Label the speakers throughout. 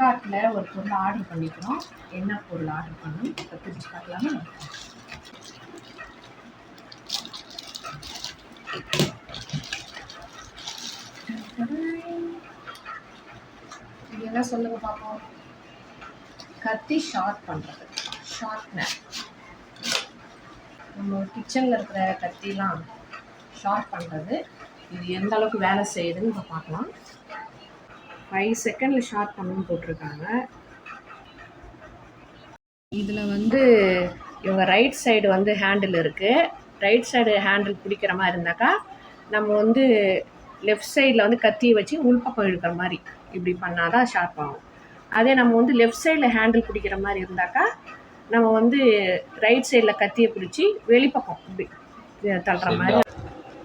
Speaker 1: ஃப்ளிப்கார்ட்டில் ஒரு பொருள் ஆர்டர் பண்ணிக்கிறோம். என்ன பொருள் ஆர்டர் பண்ணணும்? இப்போ பிரித்து பார்க்கலாமா? என்ன சொல்லுங்க பார்ப்போம். கத்தி ஷார்ட் பண்ணுறது ஷார்ப்னர் நம்ம கிச்சனில் இருக்கிற கத்திலாம் ஷார்ப் பண்ணுறது இது எந்த அளவுக்கு வேலை செய்யுதுன்னு இப்போ பார்க்கலாம். ஃபைவ் செகண்டில் ஷார்ட் பண்ணணும்னு போட்டிருக்காங்க. இதில் வந்து இவங்க ரைட் சைடு வந்து ஹேண்டில் இருக்குது ரைட் சைடு ஹேண்டில் பிடிக்கிற மாதிரி இருந்தாக்கா நம்ம வந்து லெஃப்ட் சைடில் வந்து கத்தியை வச்சு உள்பக்கம் இழுக்கிற மாதிரி இப்படி பண்ணால் தான் ஷார்ப் ஆகும். அதே நம்ம வந்து லெஃப்ட் சைடில் ஹேண்டில் பிடிக்கிற மாதிரி இருந்தாக்கா நம்ம வந்து ரைட் சைடில் கத்தியை பிடிச்சி வெளிப்பக்கம் இப்படி தள்ளுற மாதிரி.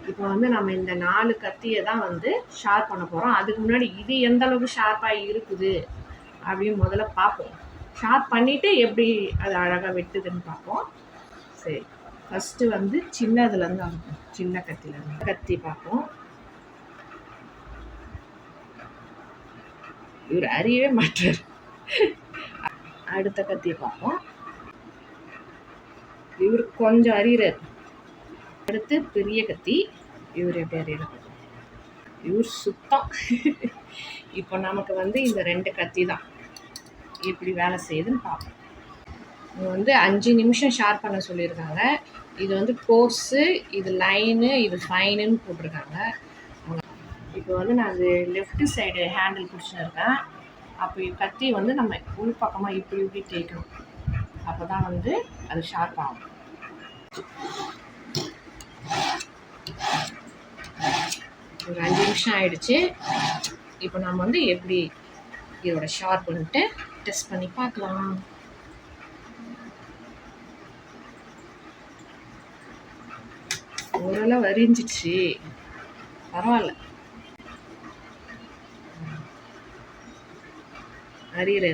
Speaker 1: இப்போ வந்து நம்ம இந்த நாலு கத்தியை தான் வந்து ஷார்ப் பண்ண போகிறோம் அதுக்கு முன்னாடி இது எந்த அளவுக்கு ஷார்ப்பாக இருக்குது அப்படின்னு முதல்ல பார்ப்போம். ஷார்ப் பண்ணிவிட்டு எப்படி அது அழகாக வெட்டுதுன்னு பார்ப்போம். சரி ஃபஸ்ட்டு வந்து சின்னதுலேருந்து ஆரம்பிப்போம். சின்ன கத்திலேருந்து கத்தி பார்ப்போம். இவர் அறியவே மாட்டார். அடுத்த கத்தியை பார்ப்போம். இவர் கொஞ்சம் அறிகிறார் அடுத்து பெரிய கத்தி. இவர் பேர் அறிகிறார் இவர் சுத்தம் இப்போ நமக்கு வந்து இந்த ரெண்டு கத்தி தான் எப்படி வேலை செய்யுதுன்னு பார்ப்போம். இவங்க வந்து அஞ்சு நிமிஷம் ஷார்ப் பண்ண சொல்லியிருக்காங்க. இது வந்து கோர்ஸு இது லைனு இது ஃபைனுன்னு போட்டிருக்காங்க. இப்போ வந்து நான் அது லெஃப்ட் சைடு ஹேண்டில் பிடிச்சின்னு இருக்கேன் அப்போ கத்தி வந்து நம்ம உள் பக்கமாக இப்படி இப்படி தேய்க்கணும். அப்போ தான் வந்து அது ஷார்ப் ஆகும். ஒரு அஞ்சு நிமிஷம் ஆயிடுச்சு. இப்போ நம்ம வந்து எப்படி இதோட ஷார்ப் பண்ணிட்டு டெஸ்ட் பண்ணி பார்க்கலாம். ஓரளவு வரிஞ்சிச்சு பரவாயில்ல. அரியர்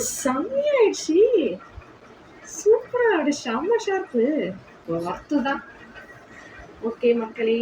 Speaker 1: செம்மையாயிடுச்சு. சூப்பரா அப்படி செம்ம ஷார்ப்பு ஒர்த்து தான் ஓகே மக்களே.